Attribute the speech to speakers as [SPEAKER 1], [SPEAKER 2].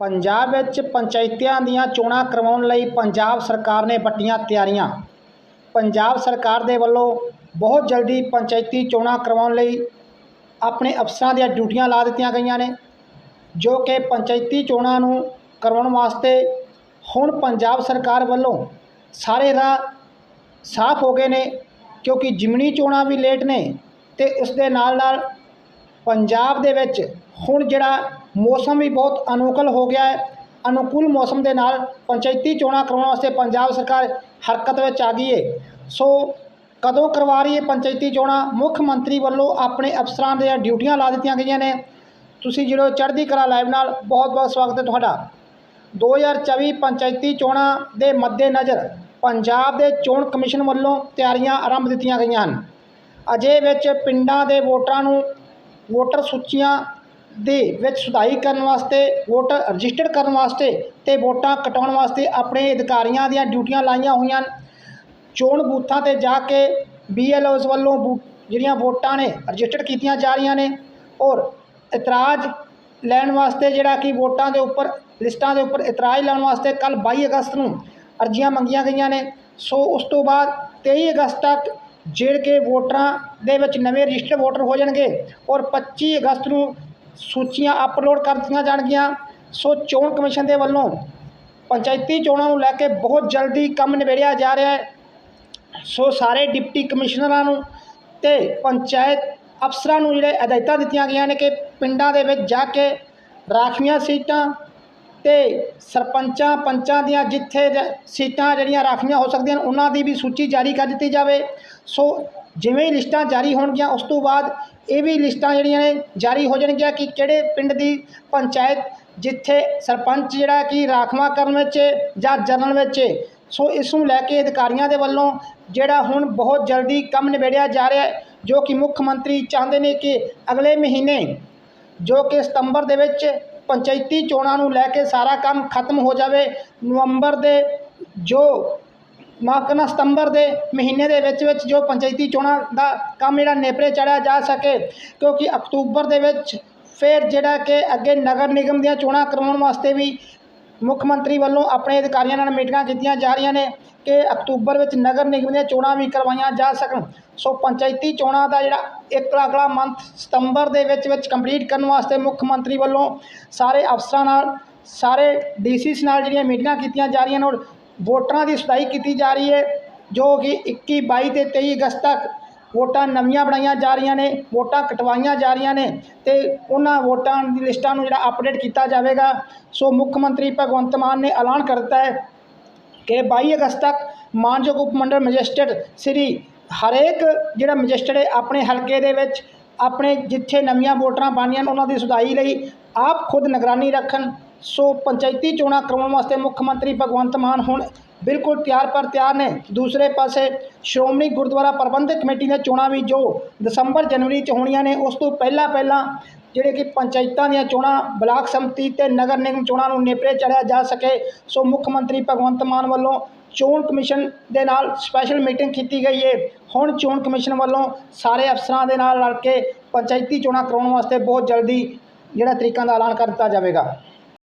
[SPEAKER 1] ਪੰਜਾਬ ਵਿੱਚ ਪੰਚਾਇਤਾਂ ਦੀਆਂ ਚੋਣਾਂ ਕਰਵਾਉਣ ਲਈ ਪੰਜਾਬ ਸਰਕਾਰ ਨੇ ਵੱਟੀਆਂ ਤਿਆਰੀਆਂ। ਪੰਜਾਬ ਸਰਕਾਰ ਦੇ ਵੱਲੋਂ ਬਹੁਤ ਜਲਦੀ ਪੰਚਾਇਤੀ ਚੋਣਾਂ ਕਰਵਾਉਣ ਲਈ ਆਪਣੇ ਅਫਸਰਾਂ ਦੀਆਂ ਡਿਊਟੀਆਂ ਲਾ ਦਿੱਤੀਆਂ ਗਈਆਂ ਨੇ, ਜੋ ਕਿ ਪੰਚਾਇਤੀ ਚੋਣਾਂ ਨੂੰ ਕਰਵਾਉਣ ਵਾਸਤੇ ਹੁਣ ਪੰਜਾਬ ਸਰਕਾਰ ਵੱਲੋਂ ਸਾਰੇ ਰਾਹ ਸਾਫ਼ ਹੋ ਗਏ ਨੇ, ਕਿਉਂਕਿ ਜਿਮਨੀ ਚੋਣਾਂ ਵੀ ਲੇਟ ਨੇ ਤੇ ਉਸ ਦੇ ਨਾਲ ਨਾਲ ਪੰਜਾਬ ਦੇ ਵਿੱਚ ਹੁਣ ਜਿਹੜਾ ਮੌਸਮ ਵੀ ਬਹੁਤ ਅਨੁਕੂਲ ਹੋ ਗਿਆ ਹੈ। ਅਨੁਕੂਲ ਮੌਸਮ ਦੇ ਨਾਲ ਪੰਚਾਇਤੀ ਚੋਣਾਂ ਕਰਵਾਉਣ ਵਾਸਤੇ ਪੰਜਾਬ ਸਰਕਾਰ ਹਰਕਤ ਵਿੱਚ ਆ ਗਈ ਹੈ। ਸੋ ਕਦੋਂ ਕਰਵਾ ਰਹੀ ਹੈ ਪੰਚਾਇਤੀ ਚੋਣਾਂ? ਮੁੱਖ ਮੰਤਰੀ ਵੱਲੋਂ ਆਪਣੇ ਅਫਸਰਾਂ ਦੀਆਂ ਡਿਊਟੀਆਂ ਲਾ ਦਿੱਤੀਆਂ ਗਈਆਂ ਨੇ। ਤੁਸੀਂ ਜਿਹੜੋ ਚੜ੍ਹਦੀ ਕਲਾ ਲਾਈਵ ਨਾਲ ਬਹੁਤ ਬਹੁਤ ਸਵਾਗਤ ਹੈ ਤੁਹਾਡਾ। 2024 ਪੰਚਾਇਤੀ ਚੋਣਾਂ ਦੇ ਮੱਦੇਨਜ਼ਰ ਪੰਜਾਬ ਦੇ ਚੋਣ ਕਮਿਸ਼ਨ ਵੱਲੋਂ ਤਿਆਰੀਆਂ ਆਰੰਭ ਦਿੱਤੀਆਂ ਗਈਆਂ ਹਨ। ਅਜੇ ਵਿੱਚ ਪਿੰਡਾਂ ਦੇ ਵੋਟਰਾਂ ਨੂੰ ਵੋਟਰ ਸੂਚੀਆਂ ਦੇ ਵਿੱਚ ਸੁਧਾਈ ਕਰਨ ਵਾਸਤੇ, ਵੋਟਰ ਰਜਿਸਟਰ ਕਰਨ ਵਾਸਤੇ ਤੇ ਵੋਟਾਂ ਕਟਾਉਣ ਵਾਸਤੇ ਆਪਣੇ ਅਧਿਕਾਰੀਆਂ ਦੀਆਂ ਡਿਊਟੀਆਂ ਲਾਈਆਂ ਹੋਈਆਂ ਹਨ। ਚੋਣ ਬੂਥਾਂ ਤੇ ਜਾ ਕੇ ਬੀਐਲਓਸ ਵੱਲੋਂ ਬੂ- ਜਿਹੜੀਆਂ ਵੋਟਾਂ ਨੇ ਰਜਿਸਟਰ ਕੀਤੀਆਂ ਜਾ ਰਹੀਆਂ ਨੇ ਔਰ ਇਤਰਾਜ਼ ਲੈਣ ਵਾਸਤੇ ਜਿਹੜਾ ਕਿ ਵੋਟਾਂ ਦੇ ਉੱਪਰ, ਲਿਸਟਾਂ ਦੇ ਉੱਪਰ ਇਤਰਾਜ਼ ਲੈਣ ਵਾਸਤੇ ਕੱਲ 22 ਅਗਸਤ ਨੂੰ ਅਰਜ਼ੀਆਂ ਮੰਗੀਆਂ ਗਈਆਂ ਨੇ। ਸੋ ਉਸ ਤੋਂ ਬਾਅਦ 23 ਅਗਸਤ ਤੱਕ ਜਿਹੜੇ ਕਿ ਵੋਟਰਾਂ ਦੇ ਵਿੱਚ ਨਵੇਂ ਰਜਿਸਟਰ ਵੋਟਰ ਹੋ ਜਾਣਗੇ ਔਰ 25 ਅਗਸਤ ਨੂੰ ਸੂਚੀਆਂ ਅਪਲੋਡ ਕਰ ਦਿੱਤੀਆਂ ਜਾਣਗੀਆਂ। ਸੋ ਚੋਣ ਕਮਿਸ਼ਨ ਦੇ ਵੱਲੋਂ ਪੰਚਾਇਤੀ ਚੋਣਾਂ ਨੂੰ ਲੈ ਕੇ ਬਹੁਤ ਜਲਦੀ ਕੰਮ ਨਿਬੇੜਿਆ ਜਾ ਰਿਹਾ ਹੈ। ਸੋ ਸਾਰੇ ਡਿਪਟੀ ਕਮਿਸ਼ਨਰਾਂ ਨੂੰ ਤੇ ਪੰਚਾਇਤ ਅਫਸਰਾਂ ਨੂੰ ਜਿਹੜੇ ਹਦਾਇਤਾਂ ਦਿੱਤੀਆਂ ਗਈਆਂ ਨੇ ਕਿ ਪਿੰਡਾਂ ਦੇ ਵਿੱਚ ਜਾ ਕੇ ਰਾਖਵੀਆਂ ਸੀਟਾਂ ਤੇ ਸਰਪੰਚਾਂ ਪੰਚਾਂ ਦੀਆਂ ਜਿੱਥੇ ਸੀਟਾਂ ਜਿਹੜੀਆਂ ਰਾਖਵੀਆਂ ਹੋ ਸਕਦੀਆਂ ਉਹਨਾਂ ਦੀ ਵੀ ਸੂਚੀ ਜਾਰੀ ਕਰ ਦਿੱਤੀ ਜਾਵੇ। ਸੋ ਜਿਵੇਂ ਹੀ ਲਿਸਟਾਂ ਜਾਰੀ ਹੋਣਗੀਆਂ, ਉਸ ਤੋਂ ਬਾਅਦ ਇਹ ਵੀ ਲਿਸਟਾਂ ਜਿਹੜੀਆਂ ਨੇ ਜਾਰੀ ਹੋ ਜਾਣਗੀਆਂ ਕਿ ਕਿਹੜੇ ਪਿੰਡ ਦੀ ਪੰਚਾਇਤ ਜਿੱਥੇ ਸਰਪੰਚ ਜਿਹੜਾ ਕਿ ਰਾਖਵਾਂ ਕਰਨ ਵਿੱਚ ਜਾਂ ਜਨਨ ਵਿੱਚ ਸੋ ਇਸ ਨੂੰ ਲੈ ਕੇ ਅਧਿਕਾਰੀਆਂ ਦੇ ਵੱਲੋਂ ਜਿਹੜਾ ਹੁਣ ਬਹੁਤ ਜਲਦੀ ਕੰਮ ਨਿਬੇੜਿਆ ਜਾ ਰਿਹਾ ਹੈ, ਜੋ ਕਿ ਮੁੱਖ ਮੰਤਰੀ ਚਾਹੁੰਦੇ ਨੇ ਕਿ ਅਗਲੇ ਮਹੀਨੇ ਜੋ ਕਿ ਸਤੰਬਰ ਦੇ ਵਿੱਚ ਪੰਚਾਇਤੀ ਚੋਣਾਂ ਨੂੰ ਲੈ ਕੇ ਸਾਰਾ ਕੰਮ ਖਤਮ ਹੋ ਜਾਵੇ, ਨਵੰਬਰ ਦੇ ਜੋ ਮਾਫ ਕਰਨਾ ਸਤੰਬਰ ਦੇ ਮਹੀਨੇ ਦੇ ਵਿੱਚ ਵਿੱਚ ਜੋ ਪੰਚਾਇਤੀ ਚੋਣਾਂ ਦਾ ਕੰਮ ਜਿਹੜਾ ਨੇਪਰੇ ਚੜਿਆ ਜਾ ਸਕੇ, ਕਿਉਂਕਿ ਅਕਤੂਬਰ ਦੇ ਵਿੱਚ ਫਿਰ ਜਿਹੜਾ ਕਿ ਅੱਗੇ ਨਗਰ ਨਿਗਮ ਦੀਆਂ ਚੋਣਾਂ ਕਰਵਾਉਣ ਵਾਸਤੇ ਵੀ ਮੁੱਖ ਮੰਤਰੀ ਵੱਲੋਂ ਆਪਣੇ ਅਧਿਕਾਰੀਆਂ ਨਾਲ ਮੀਟਿੰਗਾਂ ਕੀਤੀਆਂ ਜਾ ਰਹੀਆਂ ਨੇ ਕਿ ਅਕਤੂਬਰ ਵਿੱਚ ਨਗਰ ਨਿਗਮ ਦੀਆਂ ਚੋਣਾਂ ਵੀ ਕਰਵਾਈਆਂ ਜਾ ਸਕਣ। ਸੋ ਪੰਚਾਇਤੀ ਚੋਣਾਂ ਦਾ ਜਿਹੜਾ ਇੱਕ ਅਗਲਾ ਮੰਥ ਸਤੰਬਰ ਦੇ ਵਿੱਚ ਵਿੱਚ ਕੰਪਲੀਟ ਕਰਨ ਵਾਸਤੇ ਮੁੱਖ ਮੰਤਰੀ ਵੱਲੋਂ ਸਾਰੇ ਅਫਸਰਾਂ ਨਾਲ, ਸਾਰੇ ਡੀਸੀਸ ਨਾਲ ਜਿਹੜੀਆਂ ਮੀਟਿੰਗਾਂ ਕੀਤੀਆਂ ਜਾ ਰਹੀਆਂ ਨੇ, ਔਰ ਵੋਟਰਾਂ ਦੀ ਸੁਧਾਈ ਕੀਤੀ ਜਾ ਰਹੀ ਹੈ, ਜੋ ਕਿ 21 22 ਤੇ 23 ਅਗਸਤ ਤੱਕ ਵੋਟਾਂ ਨਵੀਆਂ ਬਣਾਈਆਂ ਜਾ ਰਹੀਆਂ ਨੇ, ਵੋਟਾਂ ਕਟਵਾਈਆਂ ਜਾ ਰਹੀਆਂ ਨੇ ਤੇ ਉਹਨਾਂ ਵੋਟਾਂ ਦੀ ਲਿਸਟਾਂ ਨੂੰ ਜਿਹੜਾ ਅਪਡੇਟ ਕੀਤਾ ਜਾਵੇਗਾ, ਸੋ ਮੁੱਖ ਮੰਤਰੀ ਭਗਵੰਤ ਮਾਨ ਨੇ ਐਲਾਨ ਕਰ ਦਿੱਤਾ ਹੈ ਕਿ 22 ਅਗਸਤ ਤੱਕ ਮਾਨਯੋਗ ਉਪ ਮੰਡਲ ਮੈਜਿਸਟਰੇਟ ਸ੍ਰੀ ਹਰੇਕ ਜਿਹੜਾ ਮੈਜਿਸਟਰੇਟ ਹੈ, ਆਪਣੇ ਹਲਕੇ ਦੇ ਵਿੱਚ, ਆਪਣੇ ਜਿੱਥੇ ਨਵੀਆਂ ਵੋਟਰਾਂ ਪਾਣੀਆਂ ਉਹਨਾਂ ਦੀ ਸੁਧਾਈ ਲਈ ਆਪ ਖੁਦ ਨਿਗਰਾਨੀ ਰੱਖਣ ਸੋ ਪੰਚਾਇਤੀ ਚੋਣਾਂ ਕਰਵਾਉਣ ਵਾਸਤੇ ਮੁੱਖ ਮੰਤਰੀ ਭਗਵੰਤ ਮਾਨ ਹੁਣ ਬਿਲਕੁਲ ਤਿਆਰ ਪਰ ਤਿਆਰ ਨੇ। ਦੂਸਰੇ ਪਾਸੇ ਸ਼੍ਰੋਮਣੀ ਗੁਰਦੁਆਰਾ ਪ੍ਰਬੰਧਕ ਕਮੇਟੀ ਦੀਆਂ ਚੋਣਾਂ ਵੀ ਜੋ ਦਸੰਬਰ ਜਨਵਰੀ ਚ ਹੋਣੀਆਂ ਨੇ, ਉਸ ਤੋਂ ਪਹਿਲਾਂ ਪਹਿਲਾਂ ਜਿਹੜੇ ਕਿ ਪੰਚਾਇਤਾਂ ਦੀਆਂ ਚੋਣਾਂ, ਬਲਾਕ ਸੰਮਤੀ ਤੇ ਨਗਰ ਨਿਗਮ ਚੋਣਾਂ ਨੂੰ ਨੇਪਰੇ ਚੜਿਆ ਜਾ ਸਕੇ, ਸੋ ਮੁੱਖ ਮੰਤਰੀ ਭਗਵੰਤ ਮਾਨ ਵੱਲੋਂ ਚੋਣ ਕਮਿਸ਼ਨ ਦੇ ਨਾਲ ਸਪੈਸ਼ਲ ਮੀਟਿੰਗ ਕੀਤੀ ਗਈ ਹੈ ਹੁਣ ਚੋਣ ਕਮਿਸ਼ਨ ਵੱਲੋਂ ਸਾਰੇ ਅਫਸਰਾਂ ਦੇ ਨਾਲ ਰਲ ਕੇ ਪੰਚਾਇਤੀ ਚੋਣਾਂ ਕਰਾਉਣ ਵਾਸਤੇ ਬਹੁਤ ਜਲਦੀ ਜਿਹੜਾ ਤਰੀਕਾਂ ਦਾ ਐਲਾਨ ਕਰ ਦਿੱਤਾ ਜਾਵੇਗਾ।